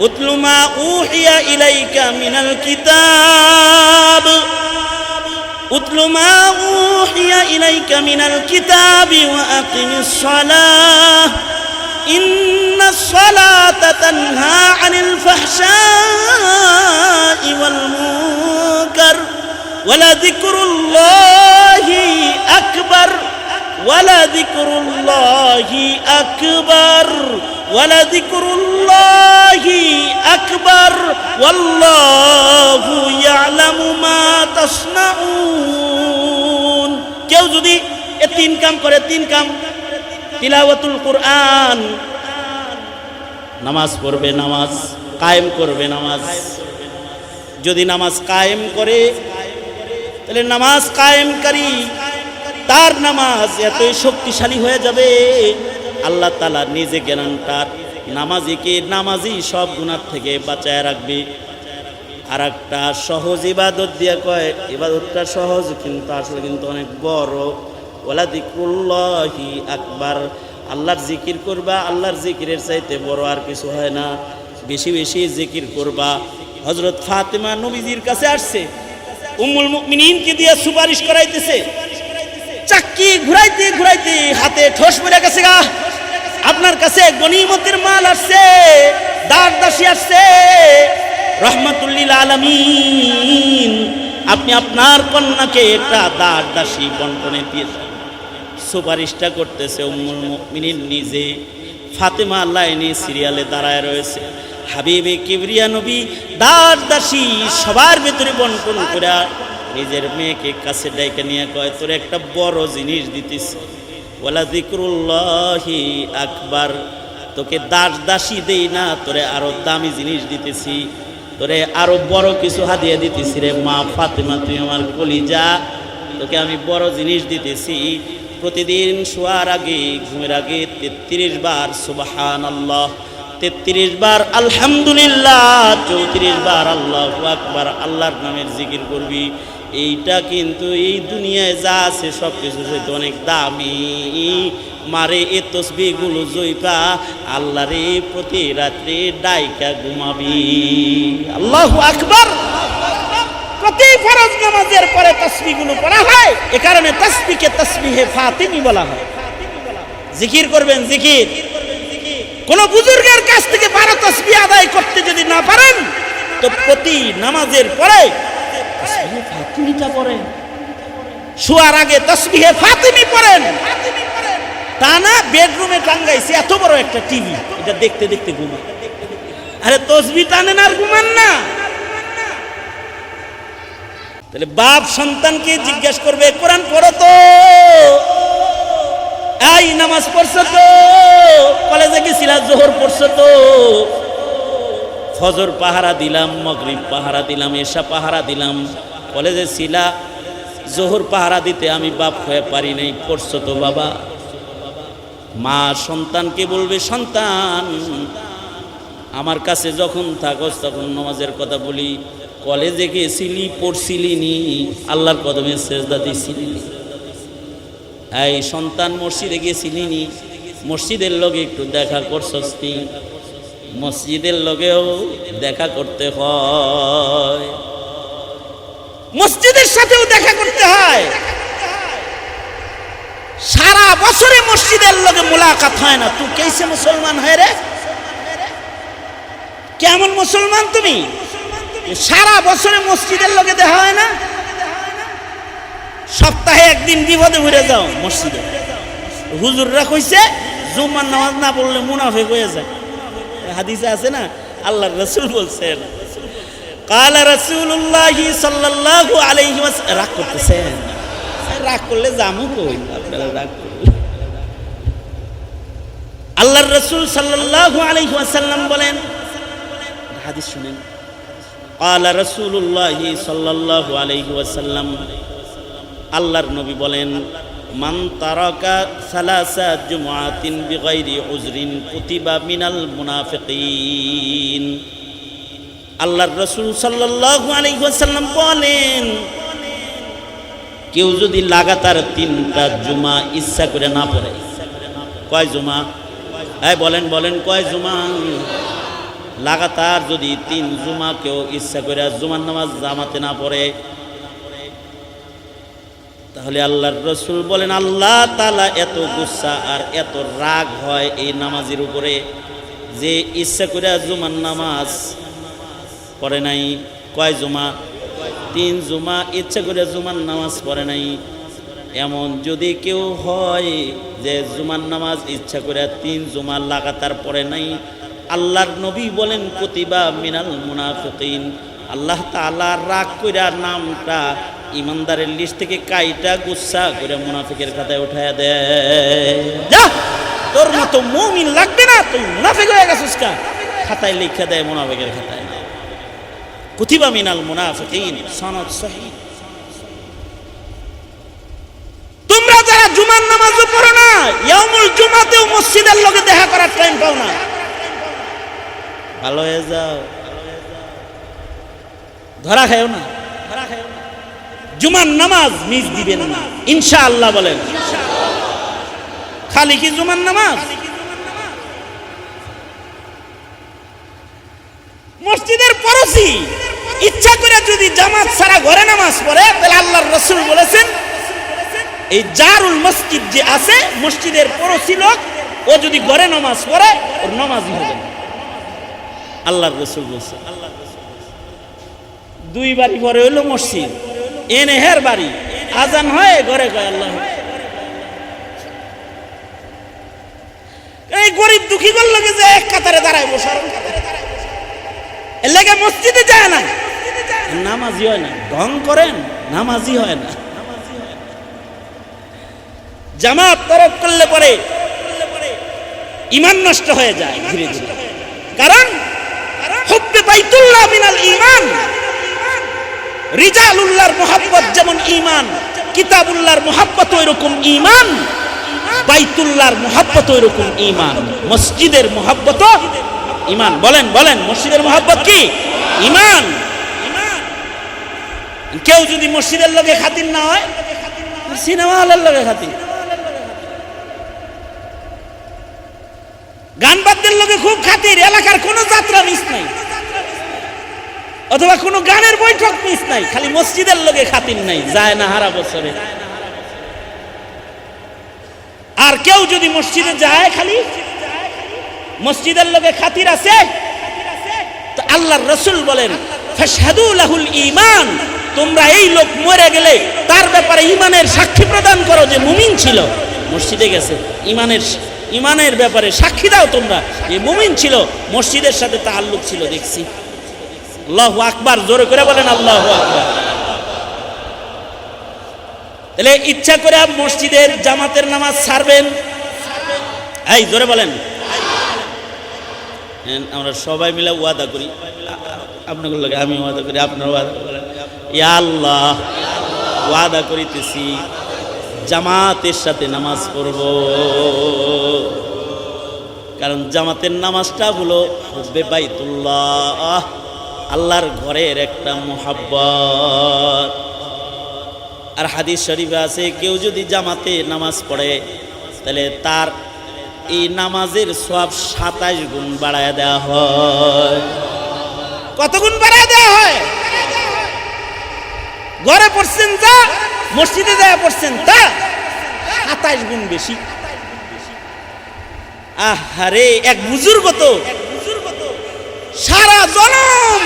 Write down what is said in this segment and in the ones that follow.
اتل ما أوحي إليك من الكتاب. اتل ما أوحي إليك من الكتاب وأقم الصلاة. إن الصلاة تنهى عن الفحشاء والمنكر ولذكر الله أكبر. ولذكر الله أكبر. ولذكر الله أكبر والله يعلم ما تصنعون কেউ যদি এ তিন কাম করে তিন কাম তিলাওয়াতুল কোরআন নামাজ পড়বে নামাজ কায়েম করবে নামাজ যদি নামাজ কায়েম করে তাহলে নামাজ কায়েমকারী তার নামাজ এতই শক্তিশালী হয়ে যাবে আল্লাহ তালা নিজে জ্ঞানটার নামাজিকে, নামাজি সব গুণার থেকে বাঁচায় রাখবি। আর একটা সহজ ইবাদত দিয়ে কয়, ইবাদতটা সহজ কিন্তু আসলে কিন্তু অনেক বড়। ওলা দিকুল্লাহি আকবার। আল্লাহর জিকির করবা, আল্লাহর জিকিরের চাইতে বড় আর কিছু হয় না। বেশি বেশি জিকির করবা। হজরত ফাতেমা নবীজির কাছে আসছে। উম্মুল মুমিনিনকে দিয়ে সুপারিশ করাইতেছে। চাক্কি ঘুরাইতে ঘুরাইতে হাতে ঠোস পড়ে গেছে গা। আপনার কাছে গনিমতের মাল আসছে দাস দাসী আসছে। রহমতুল্লিল আলমিন, আপনি আপনার কন্যাকে একটা দাস দাসী বন্টনে দিয়েছেন সুপারিশটা করতেছে মুমিনিন নিজে। ফাতেমা লাইনে সিরিয়ালে দাঁড়ায় রয়েছে। হাবিবে কিবরিয়া নবী দাস দাসী সবার ভেতরে বন্টন করে নিজের মেয়েকে কাছে ডাইকে নিয়ে কয়, তোর একটা বড় জিনিস দিতেছি। ওলা দিকরুল্লাহি আকবার। তোকে দাস দাসী দেই না, তোরে আরও দামি জিনিস দিতেছি, তোরে আরও বড় কিছু হাদিয়া দিতেছি রে। মা ফাতেমা, তুই আমার কলিজা, তোকে আমি বড় জিনিস দিতেছি। প্রতিদিন শোয়ার আগে, ঘুমের আগে তেত্রিশ বার সুবাহান আল্লাহ তেত্রিশ বার আলহামদুলিল্লাহ, চৌত্রিশ বার আল্লাহ আকবার, আল্লাহর নামের জিকির করবি। এইটা কিন্তু এই দুনিয়ায় যা আছে সব কিছু সইতে অনেক দামি। মারে এ তসবিগুলো জইপা, আল্লাহ রে প্রতি রাত্রে ডাইকা ঘুমাবি। আল্লাহ আকবর। প্রতি ফরজ নামাজের পরে তসবিগুলো পড়া হয়। এ কারণে তসবিকে তসবিহে ফাতিমি বলা হয়। জিকির করবেন, জিকির। কোন বুজুর্গের কাছ থেকে বারো তসবি আদায় করতে যদি না পারেন, তো প্রতি নামাজের পরে তসবিহে ফাতিমিটা পড়েন। শোয়ার আগে তসবিহে ফাতিমি পড়েন। তা না বেডরুমে টাঙ্গাইছে এত বড় একটা টিভি। এটা দেখতে দেখতে ঘুমান আরে তসবি টানেন আর ঘুমান না। তাহলে বাপ সন্তানকে জিজ্ঞেস করবে কোরআন পড়ো তো। এই নামাজ পড়ছো তো। কলেজে গেছিলা জোহর পড়ছো তো। ফজর পাহারা দিলাম, মগরিব পাহারা দিলাম, এশা পাহারা দিলাম। কলেজে ছিলা, জোহর পাহারা দিতে আমি বাপ হয়ে পারি নাই, পড়ছো তো বাবা। মা সন্তানকে বলবে, সন্তান, আমার কাছে যখন থাকস তখন নমাজের কথা বলি। কলেজে গেছিলি পড়ছিলি নি আল্লাহর কদমে সেজদা দিছিলি? এই সন্তান মসজিদে গেছিলি নি মসজিদের লগে একটু দেখা করছস মসজিদের লগেও দেখা করতে হয়। মসজিদের সাথেও দেখা করতে হয়। সারা বছরে মসজিদের লগে মোলাকাত হয় না। তুই কেসে মুসলমান হয় রে? কেমন মুসলমান তুমি? সারা বছরে মসজিদের লগে দেখা হয় না? সপ্তাহে একদিন বিপদে ঘুরে যাও মসজিদে। হুজুররা কইছে, জুম্মার নামাজ না পড়লে মুনাফেক হয়ে যায়। হাদিসে আছে না আল্লাহ রসুল বলছেন, কালা রসুল্লাহ সাল্লাহ আলাইহি রাগ করতেছেন। রাগ করলে জামু কই? আপনারা রাগ আল্লাহর রসুল সাল্লাহ আলাইহি ওয়াসাল্লাম বলেন, হাদিস শুনেন, কালা রসুল্লাহ সাল্লাহ আলাইহি ওয়াসাল্লাম, আল্লাহর নবী বলেন মান তারাকা সালাসা জুমআতিন বিগাইরি উজরিন কুতিবা মিনাল মুনাফিকিন। আল্লাহর রাসূল সাল্লাল্লাহু আলাইহি ওয়াসাল্লাম বলেন, কেউ যদি লাগাতার তিনটা জুমা ইচ্ছা করে না পড়ে, কয় জুমা? এই বলেন বলেন, কয় জুমা? লাগাতার যদি তিন জুমা কেউ ইচ্ছা করে, জুমার নামাজ জামাতে না পড়ে তাহলে আল্লাহর রসুল বলেন, আল্লাহ তালা এত গুসা আর এত রাগ হয় এই নামাজের উপরে যে ইচ্ছা করে জুমার নামাজ পড়ে নাই। কয় জুমা? তিন জুমা, ইচ্ছা করে জুমার নামাজ পড়ে নাই। এমন যদি কেউ হয় যে জুমার নামাজ ইচ্ছা করে তিন জুমা লাগাতার পড়ে নাই, আল্লাহর নবী বলেন প্রতিভা মিনাল মুনাফিকিন। আল্লাহ তালা রাগ কইরা নামটা ইমানদারের লিস্ট থেকে কাইটা গুচ্ছা করে মুনাফিকের খাতায় উঠায় দেয় তোর মতো মুমিন লাগবে না, তুই মুনাফিক হয়ে গেছিস খাতায় লিখে দেয় মুনাফিকের খাতায়। কুতিবা মিনাল মুনাফিকিন, সনদ সহিহ তোমরা যারা জুমার নামাজও পড়ো না ইয়ামুল জুমাতেও মসজিদের লোকে দেখা করার টাইম পাও না। ভালো হয়ে যাও। ধরা খায়ও না। জুমার নামাজ মিস দিবেন না। ইনশাআল্লাহ বলেন। খালি কি জুমার নামাজ? মসজিদের পড়োশি ইচ্ছা করে যদি জামাত ছাড়া ঘরে নামাজ পড়ে, তাহলে আল্লাহর রসুল বলেছেন, এই জারুল মসজিদ যে আছে, মসজিদের পড়োশি লোক, ও যদি ঘরে নামাজ পড়ে, ওর নামাজই হবে আল্লাহর রসুল বলছে দুই বাড়ি পরে হইল মসজিদ। এনে হের বাড়ি। আজান হয় ঘরে কয় আল্লাহ। এই গরিব দুঃখী করল যে এক কাতারে দাঁড়ায় বসার এর লেগে মসজিদে যায় না। নামাজি হয় না। ঢং করেন, নামাজি হয় না। জামাত তরফ করলে পরে ইমান নষ্ট হয়ে যায় ধীরে ধীরে। কারণ হুব্বে বাইতুল্লাহ মিনাল ঈমান। রিজালুল্লাহর মোহাব্বত যেমন ঈমান, কিতাবুল্লাহর মোহাব্বত ওইরকম ইমান বাইতুল্লাহর মোহাব্বত ওইরকম ইমান মসজিদের মোহাব্বত ইমান বলেন বলেন, মসজিদের মোহাব্বত কি? ইমান কেউ যদি মসজিদের লগে খাতির না হয় সিনেমা হলের লগে খাতির। গান বাদ্যের লোকে খুব খাতির, এলাকার কোনো যাত্রা মিস নাই। অথবা কোনো গানের বৈঠক মিস নাই, খালি মসজিদের লোকে খাতির নাই, যায় না হারা বছরে। আর কেউ যদি মসজিদে যায় খালি, মসজিদের লোকে খাতির আছে, তো আল্লাহর রসুল বলেন ঈমান তোমরা এই লোক মরে গেলে তার ব্যাপারে ইমানের সাক্ষী প্রদান করো যে মুমিন ছিল। মসজিদে গেছে ইমানের ইমানের ব্যাপারে সাক্ষী দাও তোমরা যে মুমিন ছিল। মসজিদের সাথে তাল্লুক ছিল, দেখছি। আল্লাহ আকবার জোরে করে বলেন আল্লাহ আকবার। তাহলে ইচ্ছা করে মসজিদের জামাতের নামাজ ছাড়বেন। এই জোরে বলেন। হ্যাঁ, আমরা সবাই মিলে ওয়াদা করি। আপনাদের লাগে আমি ওয়াদা করি আপনার ওয়াদা করেন। ইয়া আল্লাহ ওয়াদা করিতেছি জামাতের সাথে নামাজ পড়ব। কারণ জামাতের নামাজটা হলো হুব্বে বাইতুল্লাহ। আল্লাহর ঘরের একটা মোহাব্বত। আর হাদিস শরীফে আছে, কেউ যদি জামাতে নামাজ পড়ে, তাহলে তার এই নামাজের সব সাতাশ গুণ বাড়ায় দেওয়া হয়। কত গুণ বাড়ায় দেওয়া হয়? ঘরে পড়ছেন যা, মসজিদে যায় পড়ছেন তা সাতাশ গুণ বেশি। আহারে এক বুজুর্গ তো। সারা জনম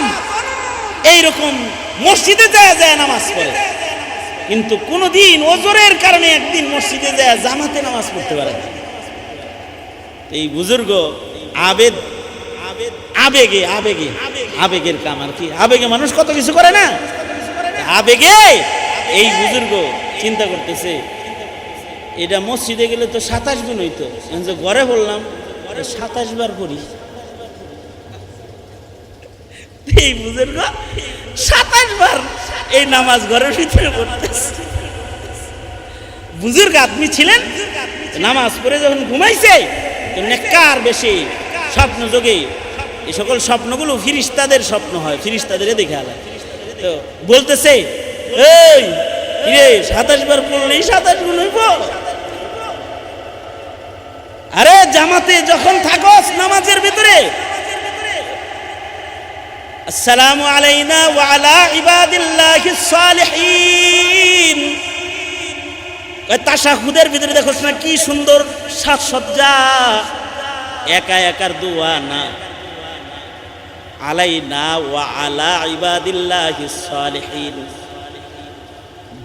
এইরকম মসজিদে যায় যায় নামাজ পড়ে। কিন্তু কোনোদিন ওজোরের কারণে একদিন মসজিদে যায় জামাতে নামাজ পড়তে পারে এই বুজুর্গ আবেদ, আবেগে আবেগে, আবেগের কাম আর কি? আবেগে মানুষ কত কিছু করে না? আবেগে এই বুজুর্গ চিন্তা করতেছে, এটা মসজিদে গেলে তো সাতাশ গুণ হইতো। ঘরে বললাম, সাতাশ বার করি এই বুজুর্গ সাতাশ বার এই নামাজ ঘরের ভিতরে পড়তেছে বুজুর্গ আদমি ছিলেন? নামাজ পড়ে যখন ঘুমাইছে নেককার বেশি স্বপ্ন যোগে এই সকল স্বপ্নগুলো ফিরিস্তাদের স্বপ্ন হয় ফিরিস্তাদের দেখে আলায় তো বলতেছে, এই রে সাতাশ বার পড়লেই সাতাশ গুণ হইব? আরে জামাতে যখন থাকস নামাজের ভিতরে আলাইনা ওয়া আলা ইবাদিল্লাহিস সালিহিন। ওই তাশাহুদের ভিতরে দেখো না কি সুন্দর সাজসজ্জা। একা একার দোয়া না। আলাইনা ওয়া আলা ইবাদিল্লাহিস সালিহিন।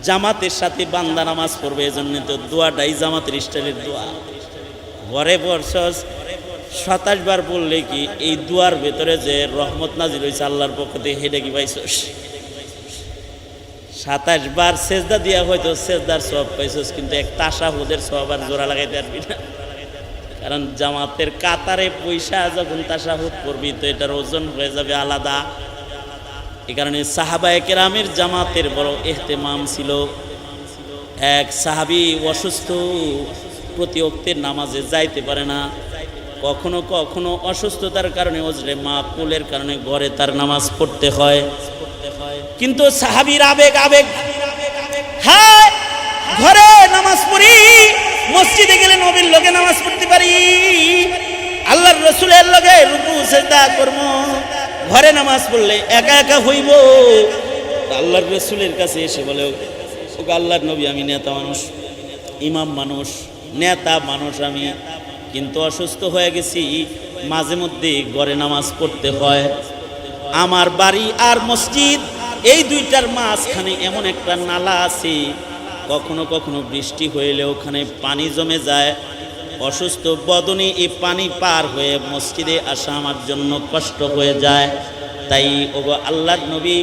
জামাতের সাথে বান্দা নামাজ পড়বে এজন্য তো দোয়াটাই জামাতের স্টাইলের দোয়া। ঘরে বর্ষস সাতাশ বার বললে কি এই দুয়ার ভেতরে যে রহমত নাজির হয়েছে আল্লাহর পক্ষ থেকে, হেডে কি পাইছস? সাতাশ বার সেজদা দিয়া হয়তো সেজদার সব পাইছস, কিন্তু এক তাসা হুদের সব আর জোড়া লাগাইতে পারবি না। কারণ জামাতের কাতারে পয়সা যখন তাসাহুদ করবি, তো এটার ওজন হয়ে যাবে আলাদা। এ কারণে সাহাবায়ে কেরামের জামাতের বড় এহতেমাম ছিল। এক সাহাবি অসুস্থ প্রতি অক্তের নামাজে যাইতে পারে না। কখনো কখনো অসুস্থতার কারণে ওজরে মা কুলের কারণে ঘরে তার নামাজ পড়তে হয়। কিন্তু সাহাবির আবেগ আবেগ। ঘরে নামাজ পড়ি, মসজিদে গেলে নবীর লোকে নামাজ পড়তে পারি। আল্লাহর রসুলের লগে রুকু, সেজদা করব ঘরে নামাজ পড়লে একা একা হইব। আল্লাহর রসুলের কাছে এসে বলে আল্লাহর নবী, আমি নেতা মানুষ, ইমাম মানুষ, নেতা মানুষ আমি। কিন্তু অসুস্থ হয়ে গেছি, মাঝে মধ্যে ঘরে নামাজ পড়তে হয়। আমার বাড়ি আর মসজিদ, এই দুইটার মাঝখানে এমন একটা নালা আছে, কখনো কখনো বৃষ্টি হইলে ওখানে পানি জমে যায়। অসুস্থ বদনে এই পানি পার হয়ে মসজিদে আসা আমার জন্য কষ্ট হয়ে যায়। তাই ওগো আল্লাহ নবী,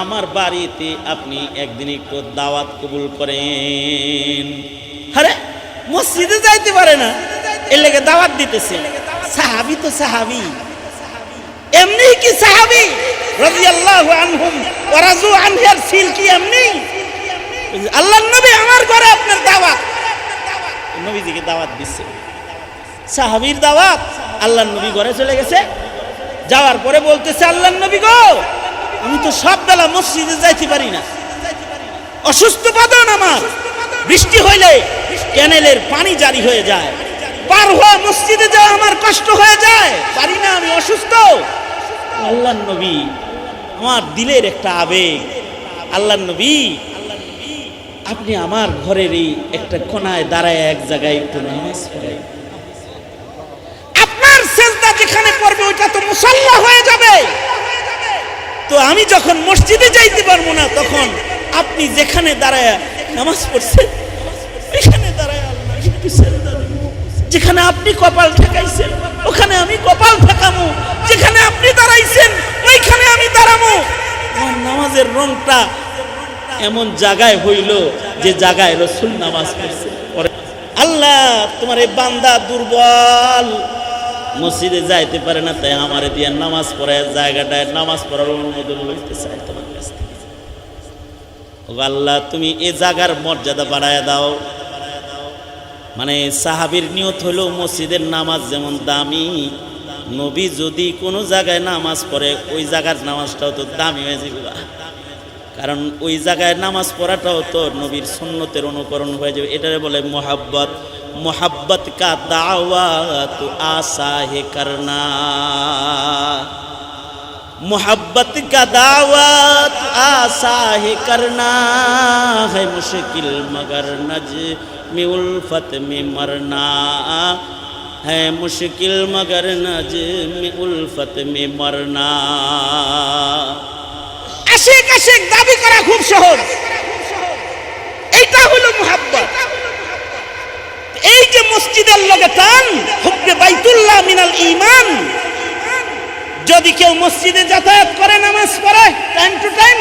আমার বাড়িতে আপনি একদিন একটু দাওয়াত কবুল করেন। আরে, মসজিদে যাইতে পারে না। এর লেগে দাওয়াত দিতেছে। সাহাবি তো সাহাবি। এমনি কি সাহাবি? রাদিয়াল্লাহু আনহুম ওয়া রাজু আনহার ফিল কি এমনি? আল্লাহর নবী আমার ঘরে আপনার দাওয়াত। নবীজিকে দাওয়াত দিচ্ছে সাহাবীর দাওয়াত আল্লাহর নবী ঘরে চলে গেছে। যাওয়ার পরে বলতেছে, আল্লাহর নবী গো, আমি তো সব বেলা মসজিদে যাইতে পারি না। অসুস্থ বাদন আমার। বৃষ্টি হইলে ক্যানেলের পানি জারি হয়ে যায়। পার হওয়া মসজিদে যাওয়া আমার কষ্ট হয়ে যায়। পারি না আমি অসুস্থ। আল্লাহ নবী, আমার দিলের একটা আবেগ। আল্লাহ নবী, আপনি আমার ঘরের এই একটা কোনায় দাঁড়ায় এক জায়গায় একটু নামাজ পড়াই আপনার সেজদা যেখানে পড়বে, ওইটা তো মুসল্লা হয়ে যাবে। তো আমি যখন মসজিদে যাইতে পারব না, তখন আপনি যেখানে দাঁড়ায় নামাজ পড়ছেন, এখানে দাঁড়ায় আল্লাহ একটু সেজদা। যেখানে আপনি কপাল ঠেকাইছেন, ওখানে আমি কপাল ঠেকামো। যেখানে আপনি দাঁড়াইছেন, ওইখানে আমি দাঁড়ামো। আমার নামাজের রংটা এমন জায়গায় হইল যে জায়গায় রসুল নামাজ পড়ছে। আল্লাহ, তোমার এই বান্দা দুর্বল। মসজিদে যাইতে পারে না, তাই আমার দিয়ে নামাজ পড়ায় জায়গাটায় নামাজ পড়ার অনুমোদন লইতে চাই তোমার কাছ থেকে। আল্লাহ, তুমি এ জায়গার মর্যাদা বাড়ায় দাও। মানে সাহাবির নিয়ত হলো মসজিদের নামাজ যেমন দামি, নবী যদি কোনো জায়গায় নামাজ পড়ে, ওই জায়গার নামাজটাও তো দামি হয়ে যাবে কারণ ওই জায়গায় নামাজ পড়াটাও তো নবীর সুন্নতের অনুকরণ হয়ে যাবে। এটারে বলে মোহাব্বত। মোহাব্বত কা দাওয়াত আশা হে করনা। मोहब्बत का दावत आशा है करना है मुश्किल मगर नज में उल्फत में मरना है मुश्किल मगर नज में उल्फत में मरना আশেক আশেক দাবি করা খুব সহজ এইটা হলো মোহাব্বত এই যে মসজিদের লগে টান হুব্বে বাইতুল্লাহ মিনাল ঈমান যদি কেউ মসজিদে যাতায়াত করে, নামাজ পড়ে টাইম টু টাইম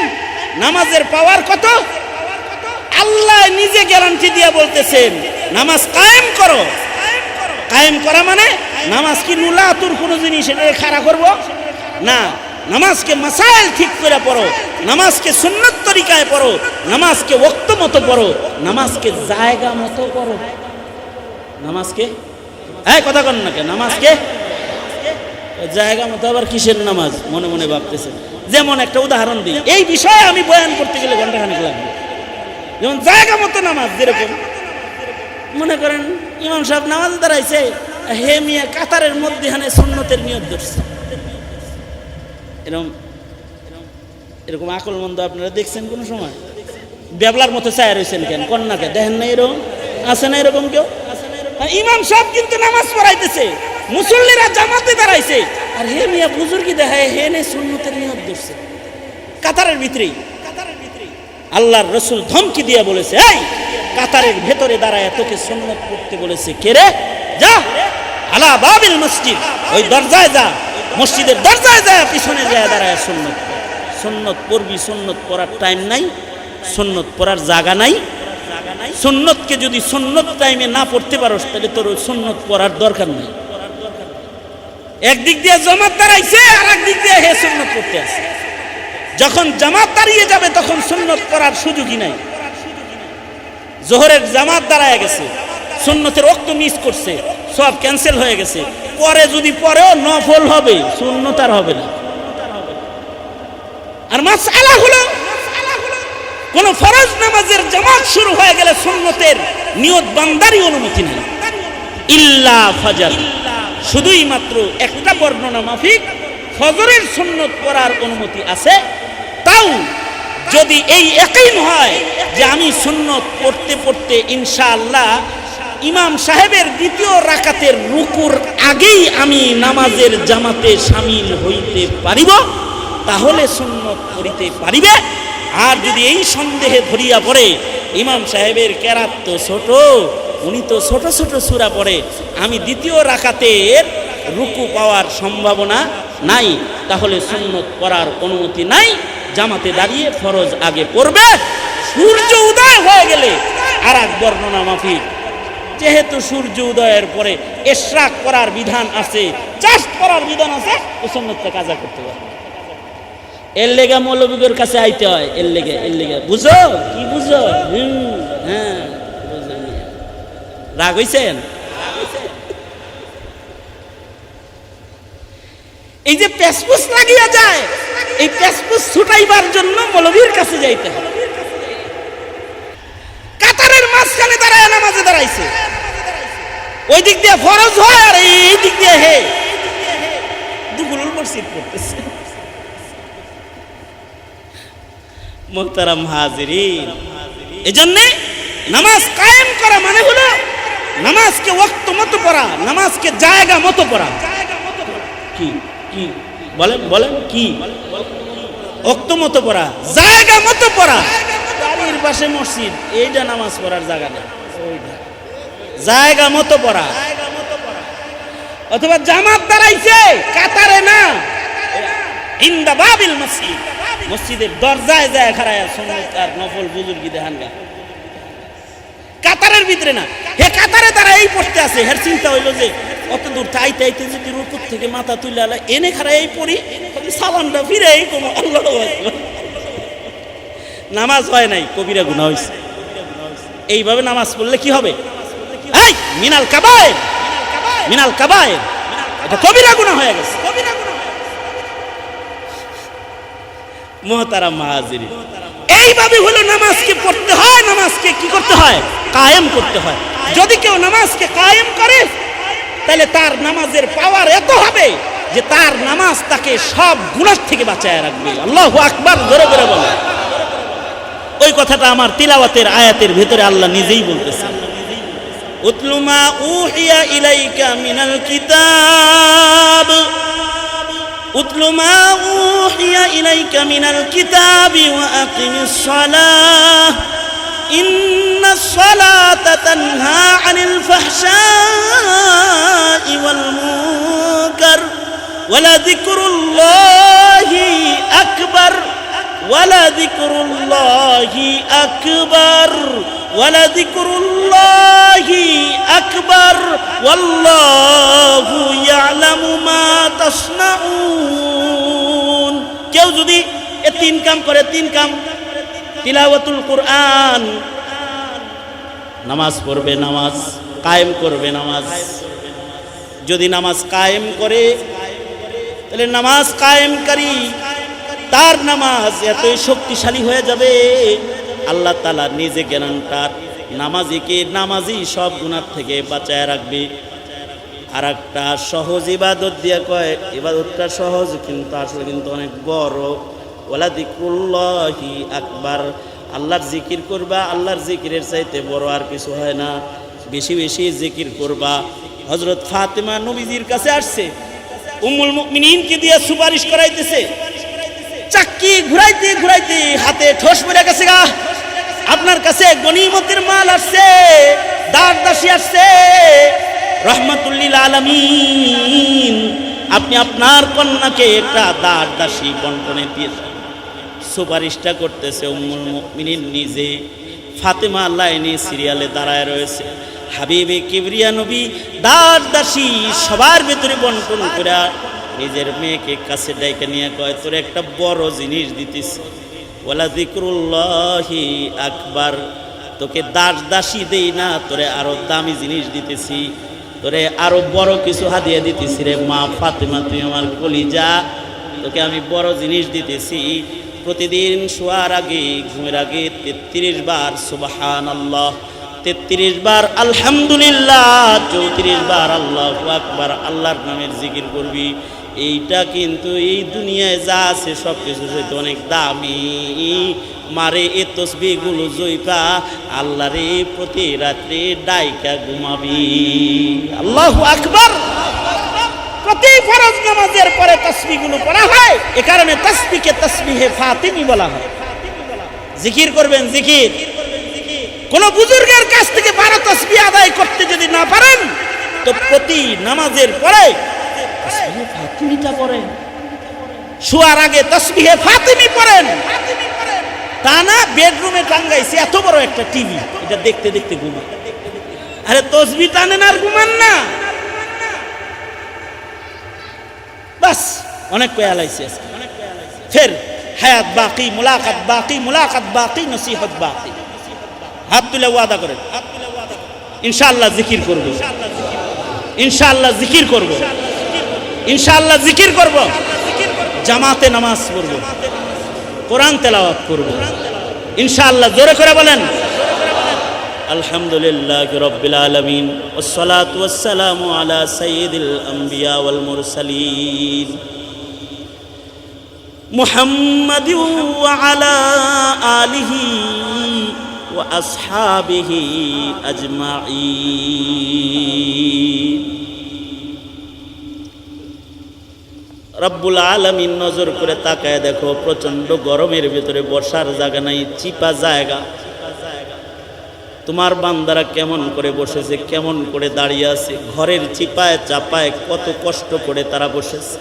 নামাজের পাওয়ার কত? আল্লাহ নিজে গ্যারান্টি দিয়ে বলতেছেন, নামাজ কায়েম করো। কায়েম করা মানে নামাজ কি নুলাতুর কোনো জিনিস এটা খাড়া করব? না, নামাজকে মাসাইল ঠিক করে পড়ো, নামাজকে সুন্নত তরিকায় পড়ো, নামাজকে ওক্ত মতো পড়ো, নামাজকে জায়গা মতো পড়ো। নামাজকে হ্যাঁ কথা কন না কে নামাজকে জায়গা মতো আবার কিসের নামাজ? মনে মনে ভাবতেছে। যেমন একটা উদাহরণ দিই। এই বিষয়ে আমি বয়ান করতে গেলে ঘণ্টা ঘন্টাখানেক লাগবে। যেমন জায়গা মতো নামাজ, যেরকম। মনে করেন, ইমাম সাহেব নামাজ দাঁড়াইছে, হে মিয়া কাতারের মধ্যে হানে সন্ন্যতের নিয়ত ধরছে। এরকম এরকম আকল মন্দ আপনারা দেখছেন কোনো সময়? বেবলার মতো চায় রয়েছেন কেন? কন্যাকে দেখেন না এরকম আছে না এরকম কেউ? ইমাম সব কিন্তু নামাজ পড়াইতেছে। মুসল্লিরা জামাতে দাঁড়াইছে। আর হে মিয়া বুজুর্গি দেখায়? হে নে সুন্নতের নিয়ত ধরছে। কাতারের ভিতরেই। আল্লাহর রসুল ধমকি দিয়ে বলেছে এই কাতারের ভেতরে দাঁড়ায় তোকে সুন্নত পড়তে বলেছে কে রে? যা আলা বাবিল মসজিদ। ওই দরজায় যা মসজিদের দরজায় যায় পিছনে যায় দাঁড়ায় সুন্নত। সুন্নত পড়বি সুন্নত পড়ার টাইম নাই সুন্নত পড়ার জায়গা নাই। সুন্নতকে যদি সুন্নত টাইমে না পড়তে পারোস তাহলে তোর সুন্নত পড়ার দরকার নাই। একদিক দিয়ে জমাত দাঁড়াইছে আর একদিক দিয়ে হে সুন্নত করতে আছে। যখন জামাত দাঁড়িয়ে যাবে, তখন সুন্নত করার সুযোগই নাই। জোহরের জামাত দাঁড়ায় গেছে, সুন্নতের রক্ত মিস করছে, সব ক্যান্সেল হয়ে গেছে। পরে যদি পরেও নফল হবে, সুন্নত আর হবে না। আর মাস আলা হলো, কোন ফরজ নামাজের জামাত শুরু হয়ে গেলে সুন্নতের নিয়ত বান্দারই অনুমতি নেই। ইল্লা ফাজার। শুধুই মাত্র একটা বর্ণনা মাফিক, ফজরের সুন্নত পড়ার অনুমতি আছে। তাও যদি এই একই হয় যে আমি সুন্নত পড়তে পড়তে ইনশাআল্লাহ ইমাম সাহেবের দ্বিতীয় রাকাতের রুকুর আগেই আমি নামাজের জামাতে সামিল হইতে পারিব, তাহলে সুন্নত করিতে পারিবে। আর যদি এই সন্দেহে ধরিয়া পড়ে, ইমাম সাহেবের কেরাত তো ছোট উনি তো ছোট ছোট সুরা পড়ে। আমি দ্বিতীয় রাকাতের রুকু পাওয়ার সম্ভাবনা নাই। তাহলে সুন্নত পড়ার অনুমতি নাই। জামাতে দাঁড়িয়ে ফরজ আগে পড়বে। সূর্য উদয় হয়ে গেলে আর এক বর্ণনা মাফিক। যেহেতু সূর্য উদয়ের পরে এশরাক করার বিধান আছে চাষ করার বিধান আছে, ও সুন্নতটা কাজা করতে পারবে। এর লেগে মৌলবীদের কাছে আইতে হয়। এর লেগে এর লেগে। বুঝো? কি বুঝো? হুম হ্যাঁ। রাগ হইছেন? এই যে পেসপুস লাগিয়া যায়, এই পেসপুস ছুটাইবার জন্য মৌলবীর কাছে যাইতে হয়। কাতারের মাঝখানে দাঁড়ায় নামাজে দাঁড়াইছে। ওই দিক দিয়ে ফরজ হয় আর এই দিক দিয়ে হে। দুগুলুল মসজিদ করতেছে। মোহতারাম হাজিরিন। এজন্যে নামাজ কায়েম করা মানে হলো নামাজকে ওক্ত মতো পড়া নামাজকে জায়গা মতো পড়া। কি কি বলেন বলেন কি? ওক্ত মতো পড়া জায়গা মতো পড়া। বাড়ির পাশে মসজিদ এইটা নামাজ পড়ার জায়গা না। জায়গা মতো পড়া। অথবা জামাত দাঁড়াইছে কাতারে না। ইন্দা বাবিল মসজিদ। মসজিদের দরজায় যায় খারায় সুন্নত আর নফল বুজুর্গি দেখান গা কাতারের ভিতরে না। হে কাতারে তারা এই পড়তে আছে। হের চিন্তা হইল যে, অত দূর তাইতে আইতে যদি রুকুর থেকে মাথা তুলে আলা এনে খারা এই পড়ি সালামটা ফিরে এই কোনো নামাজ হয় নাই, কবিরা গুণা হয়েছে এইভাবে নামাজ পড়লে কি হবে? এই, মিনাল কাবায় মিনাল কাবায় কবিরা গুণা হয়ে গেছে। কবিরা গুনাহ মোহতারা মাহাজিরি এইভাবে হলো নামাজকে পড়তে হয়, নামাজকে কি করতে হয়? কায়েম করতে হয়। যদি কেউ নামাজকে কায়েম করে, তাহলে তার নামাজের পাওয়ার এত হবে যে তার নামাজ তাকে সব গুণার থেকে বাঁচায় রাখবে। আল্লাহ আকবার ধরে ধরে বলে। ওই কথাটা আমার তিলাওয়াতের আয়াতের ভেতরে আল্লাহ নিজেই বলতেছে। উতলুমা উহিয়া ইলাইকা মিনাল কিতাব। اتل ما أوحي إليك من الكتاب وأقم الصلاة. إن الصلاة تنهى عن الفحشاء والمنكر ولذكر الله أكبر. ولذكر الله أكبر. ولذكر الله أكبر والله يعلم ما تصنعون কেউ যদি এ তিন কাম করে তিন কাম তিলাওয়াতুল কোরআন নামাজ পড়বে নামাজ কায়েম করবে নামাজ যদি নামাজ কায়েম করে তাহলে নামাজ কায়েমকারী তার নামাজ এতই শক্তিশালী হয়ে যাবে আল্লাহ তালা নিজে জ্ঞানটার নামাজিকে নামাজি সব গুণার থেকে বাঁচায় রাখবে। আর একটা সহজ ইবাদত দিয়ে কয়, ইবাদতটা সহজ কিন্তু আসলে কিন্তু অনেক বড়। ওলা দিকুল্লাহি আকবার। আল্লাহর জিকির করবা, আল্লাহর জিকিরের চাইতে বড় আর কিছু হয় না। বেশি বেশি জিকির করবা। হজরত ফাতেমা নবীজির কাছে আসছে। উম্মুল মুমিনিনকে দিয়ে সুপারিশ করাইতেছে। চাক্কি ঘুরাইতে ঘুরাইতে হাতে ঠোস মেরে গেছে গা। আপনার কাছে গনিমতের মাল আসছে, দাস দাসী আসছে। রহমতুল্লিল আলমিন, আপনি আপনার কন্যাকে একটা দাস দাসী বন্টনে দিয়েছেন সুপারিশটা করতেছে উম্মুল নিজে। ফাতেমা লাইনে সিরিয়ালে দাঁড়ায় রয়েছে। হাবিবে কিবরিয়া নবী দাস দাসী সবার ভেতরে বন্টন করে নিজের মেয়েকে কাছে ডাইকে নিয়ে কয়, তোর একটা বড় জিনিস দিতেছি। ওলা জিক্রুল্লাহি আকবার। তোকে দাস দাসী দেই না, তোরে আরও দামি জিনিস দিতেছি, তোরে আরও বড় কিছু হাদিয়ে দিতেছি রে। মা ফাতেমা, তুই আমার কলিজা, তোকে আমি বড় জিনিস দিতেছি। প্রতিদিন শোয়ার আগে, ঘুমের আগে তেত্রিশ বার সুবাহান আল্লাহ তেত্রিশ বার আলহামদুলিল্লাহ, চৌত্রিশ বার আল্লাহ আকবার, আল্লাহর নামের জিকির করবি। এইটা কিন্তু এই দুনিয়ায় যা আছে সব কিছু সেটা অনেক দামি। মারে এ তসবিগুলো জইপা, আল্লাহরে প্রতি রাত্রে ডাইকা ঘুমাবি। আল্লাহ আকবর। প্রতি ফরজ নামাজের পরে তসবিগুলো পড়া হয়। এ কারণে তসবিকে তসবিহে ফাতিমি বলা হয়। জিকির করবেন, জিকির। কোন বুজুর্গের কাছ থেকে বারো তসবি আদায় করতে যদি না পারেন, তো প্রতি নামাজের পরে তসবিহে ফাতিমিটা পড়েন। শোয়ার আগে তসবিহে ফাতিমি পড়েন। তা না বেডরুমে টাঙ্গাইছে এত বড় একটা টিভি। এটা দেখতে দেখতে ঘুমান আরে তসবি টানেন আর ঘুমান না। বাস অনেক কয়া লাইছে ফের হায়াত বাকি মুলাকাত বাকি মুলাকাত বাকি নসিহত বাকি। হাত তুলে ওয়াদা করেন। ইনশাআল্লাহ জিকির করব। ইনশাআল্লাহ জিকির করব। ইনশাআল্লাহ জিকির করব জামাতে নামাজ পড়ব কোরআন তেলাওয়াত করব ইনশাআল্লাহ জোরে করে বলেন আলহামদুলিল্লাহ রব্বিল আলমিন ওসলাত ওসালাম আলা সঈদুল আম্বিয়া ওয়াল মুরসালিন محمد وعلى آله وأصحابه أجمعين রব্বুল আলমিন নজর করে তাকায় দেখো প্রচণ্ড গরমের ভিতরে বসার জায়গা নাই, চিপা জায়গা। তোমার বান্দারা কেমন করে বসেছে, কেমন করে দাঁড়িয়ে আছে, ঘরের চিপায় চাপায় কত কষ্ট করে তারা বসেছে।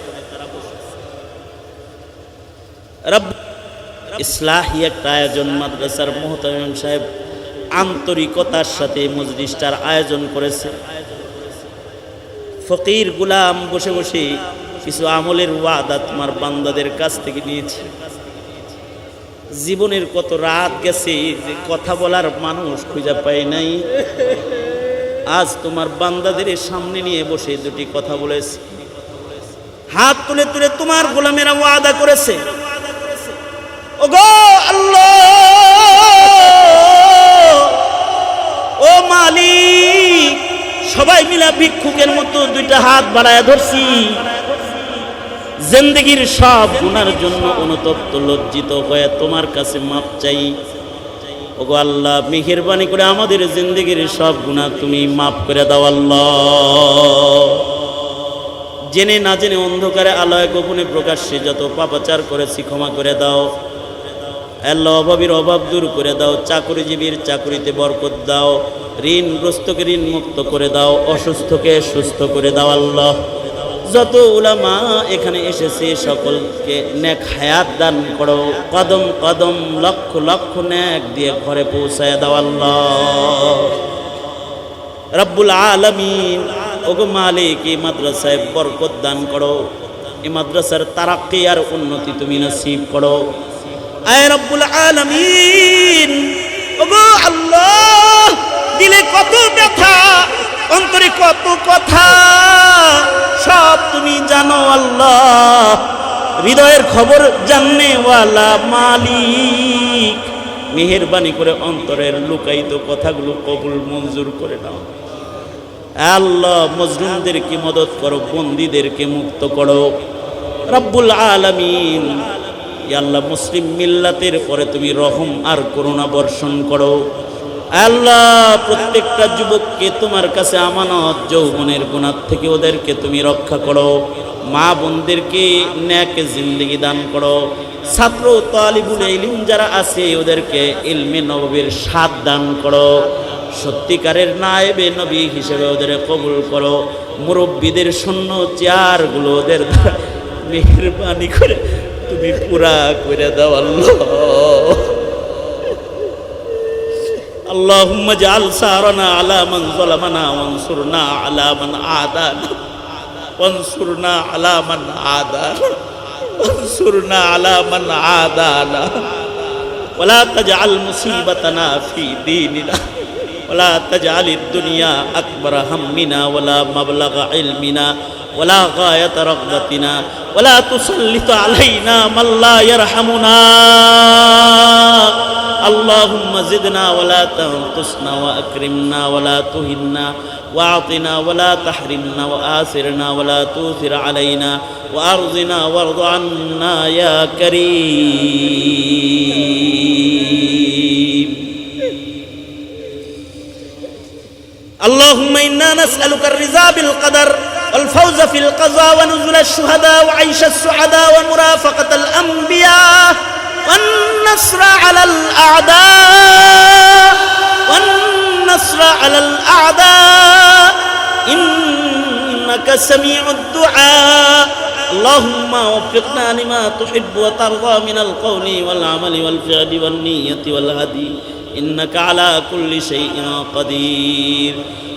ইসলাহি একটা আয়োজন মাদ্রাসার মোহতামিম সাহেব আন্তরিকতার সাথে মজলিসটার আয়োজন করেছে। ফকির গুলাম বসে বসে কিছু আমলের ওয়াদা তোমার বান্দাদের কাছ থেকে নিয়েছি। জীবনের কত রাত গেছে যে কথা বলার মানুষ খুঁজে পাই নাই। আজ তোমার বান্দাদের সামনে নিয়ে বসে দুটি কথা বলেছে। হাত তুলে তুলে তোমার গোলামেরা ওয়াদা করেছে। ওগো আল্লাহ! ও মালিক! সবাই মিলা ভিক্ষুকের মতো দুইটা হাত বাড়ায় ধরছি। জিন্দগির সব গুনার জন্য অনুতপ্ত, লজ্জিত হয়ে তোমার কাছে মাপ চাই। ওগো আল্লাহ, মেহেরবানি করে আমাদের জিন্দগির সব গুণা তুমি মাফ করে দাও আল্লাহ। জেনে না জেনে অন্ধকারে আলয় গোপনে প্রকাশ্যে যত পাপাচার করেছি ক্ষমা করে দাও। আল্লাহ, অভাবীর অভাব দূর করে দাও। চাকরিজীবীর চাকরিতে বরকত দাও। ঋণগ্রস্তকে ঋণ মুক্ত করে দাও। অসুস্থকে সুস্থ করে দাও আল্লাহ। যত উলামা এখানে এসেছে, সকলকে ন্যাক হায়াত দান করো। কদম কদম, লক্ষ লক্ষ ন্যাক দিয়ে ঘরে পৌঁছায় দাও আল্লাহ। রব্বুল আলমিন, ওগো মালিক, এই মাদ্রাসায় বরকত দান করো। এই মাদ্রাসার তারাক্কি আর উন্নতি তুমি নসিব করো। আয় রব্বুল আলমিন, ওগো আল্লাহ, দিলে কত ব্যথা হৃদয়ের খবর জাননেওয়ালা মালিক। মেহেরবানি করে অন্তরের লুকায়িত কথাগুলো কবুল মঞ্জুর করে নাও। আল্লাহ মজলুমদেরকে মদত করো, বন্দীদেরকে মুক্ত করো। রব্বুল আলমিন। আল্লাহ, মুসলিম মিল্লাতের পরে তুমি রহম আর করুণা বর্ষণ করো। আল্লাহ, প্রত্যেকটা যুবককে তোমার কাছে আমানত, যৌবনের গুণার থেকে ওদেরকে তুমি রক্ষা করো। মা বোনদেরকে ন্যাক জিন্দগি দান করো। ছাত্র তালিবুল ইলিম যারা আছে, ওদেরকে ইলমে নবীর স্বাদ দান করো। সত্যিকারের নায়েবে নবী হিসেবে ওদের কবুল করো। মুরব্বীদের শূন্য চেয়ারগুলো ওদের মেহরবানি করে তুমি পুরা করে দাও আল্লাহ। اللهم اجعل سارنا على من ظلمنا وانصرنا على من عادانا. وانصرنا على من عادانا. وانصرنا على من عادانا. ولا تجعل مصيبتنا في ديننا. ولا تجعل الدنيا أكبر همنا ولا مبلغ علمنا. ولا غاية رغبتنا. ولا تسلط علينا من لا يرحمنا. اللهم زدنا ولا تنقصنا وأكرمنا ولا تهنا وأعطنا ولا تحرمنا وآثرنا ولا توثر علينا وأرضنا وارض عنا يا كريم. اللهم إنا نسألك الرضا بالقدر والفوز في القضاء ونزل الشهداء وعيش السعداء ومرافقة الأنبياء. والنصر على الأعداء والنصر على الأعداء. إنك سميع الدعاء. اللهم وفقنا لما تحب وترضى من القول والعمل والفعل والنية والهدي. إنك على كل شيء قدير.